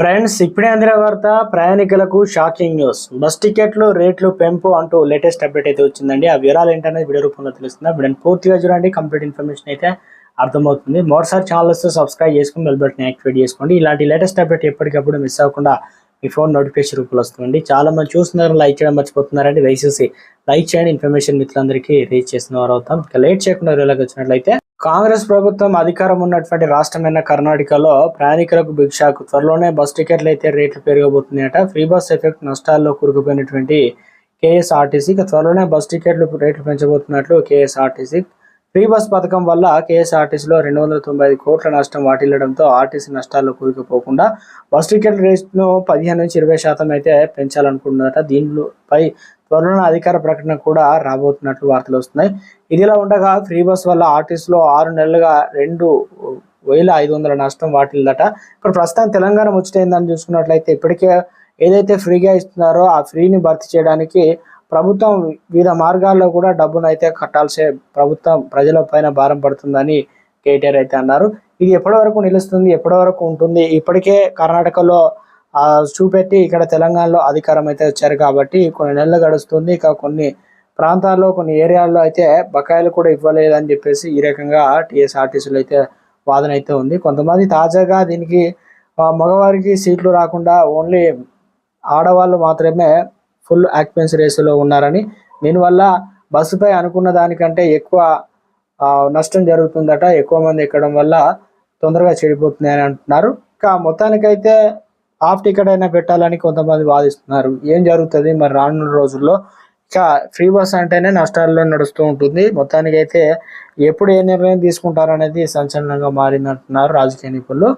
Friends ఇప్పుడే అందిన వార్త ప్రయాణికులకు షాకింగ్ న్యూస్. బస్ టికెట్లు రేట్లు పెంపు అంటూ లేటెస్ట్ అప్డేట్ అయితే వచ్చిందండి. ఆ వివరాలు ఏంటనేది వీడియో రూపంలో తెలుస్తుంది. వీడియోని పూర్తిగా చూడండి కంప్లీట్ ఇన్ఫర్మేషన్ అయితే అర్థమవుతుంది. మరోసారి ఛానల్ వస్తే సబ్స్క్రైబ్ చేసుకుని బెల్ బటన్ యాక్టివేట్ చేసుకోండి. ఇలాంటి లేటెస్ట్ అప్డేట్ ఎప్పటికప్పుడు మిస్ అవ్వకుండా మీ ఫోన్ నోటిఫికేషన్ రూపంలో వస్తుందండి. చాలా మంది చూస్తున్నారు లైక్ చేయడం మర్చిపోతున్నారండి. దయచేసి లైక్ చేయండి. ఇన్ఫర్మేషన్ మిత్రులందరికీ రీచ్ చేసిన వారు అవుతాం ఇక లేట్ చేయకుండా వీళ్ళకి వచ్చినట్లయితే కాంగ్రెస్ ప్రభుత్వం అధికారం ఉన్నటువంటి రాష్ట్రమైన కర్ణాటకలో ప్రయాణికులకు బిగ్ త్వరలోనే బస్ టికెట్లు అయితే రేట్లు పెరగబోతున్నాయట. ఫ్రీ బస్ ఎఫెక్ట్ నష్టాల్లో కూరుకుపోయినటువంటి కేఎస్ఆర్టీసీ త్వరలోనే బస్ టికెట్లు రేట్లు పెంచబోతున్నట్లు కేఎస్ఆర్టీసీ ఫ్రీ బస్ పథకం వల్ల కేఎస్ఆర్టీసీలో రెండు వందల తొంభై ఐదు కోట్ల నష్టం వాటిల్లడంతో ఆర్టీసీ నష్టాల్లో కూరుకుపోకుండా బస్ టికెట్ రేట్ను పదిహేను నుంచి ఇరవై శాతం అయితే పెంచాలనుకుంటున్నారట. దీనిపై త్వరలో అధికార ప్రకటన కూడా రాబోతున్నట్లు వార్తలు వస్తున్నాయి. ఇదిలా ఉండగా ఫ్రీ బస్ వల్ల ఆర్టీసీలో ఆరు నెలలుగా రెండు వేల ఐదు వందల నష్టం వాటిల్దట. ఇప్పుడు ప్రస్తుతం తెలంగాణ ముచ్చటైందని చూసుకున్నట్లయితే ఇప్పటికే ఏదైతే ఫ్రీగా ఇస్తున్నారో ఆ ఫ్రీని భర్తీ చేయడానికి ప్రభుత్వం వివిధ మార్గాల్లో కూడా డబ్బును అయితే కట్టాల్సే ప్రభుత్వం ప్రజల పైన భారం పడుతుందని కేటీఆర్ అయితే అన్నారు. ఇది ఎప్పటి వరకు నిలుస్తుంది ఎప్పటి వరకు ఉంటుంది? ఇప్పటికే కర్ణాటకలో చూపెట్టి ఇక్కడ తెలంగాణలో అధికారం అయితే వచ్చారు కాబట్టి కొన్ని నెలలు గడుస్తుంది. ఇక కొన్ని ప్రాంతాల్లో కొన్ని ఏరియాల్లో అయితే బకాయిలు కూడా ఇవ్వలేదని చెప్పేసి ఈ రకంగా టీఎస్ఆర్టీసీలో అయితే వాదన అయితే ఉంది. కొంతమంది తాజాగా దీనికి మగవారికి సీట్లు రాకుండా ఓన్లీ ఆడవాళ్ళు మాత్రమే ఫుల్ యాక్పెన్స్ రేసులో ఉన్నారని. దీనివల్ల బస్సుపై అనుకున్న దానికంటే ఎక్కువ నష్టం జరుగుతుందట. ఎక్కువ మంది ఎక్కడం వల్ల తొందరగా చెడిపోతుంది అని అంటున్నారు. ఇంకా మొత్తానికైతే హాఫ్ టికెట్ అయినా పెట్టాలని కొంతమంది వాదిస్తున్నారు. ఏం జరుగుతుంది? మరి రానున్న రోజుల్లో ఇక ఫ్రీ బస్ అంటేనే నష్టాల్లో నడుస్తూ ఉంటుంది. మొత్తానికైతే ఎప్పుడు ఏ నిర్ణయం తీసుకుంటారనేది సంచలనంగా మారిందంటున్నారు రాజకీయ నిపుణులు.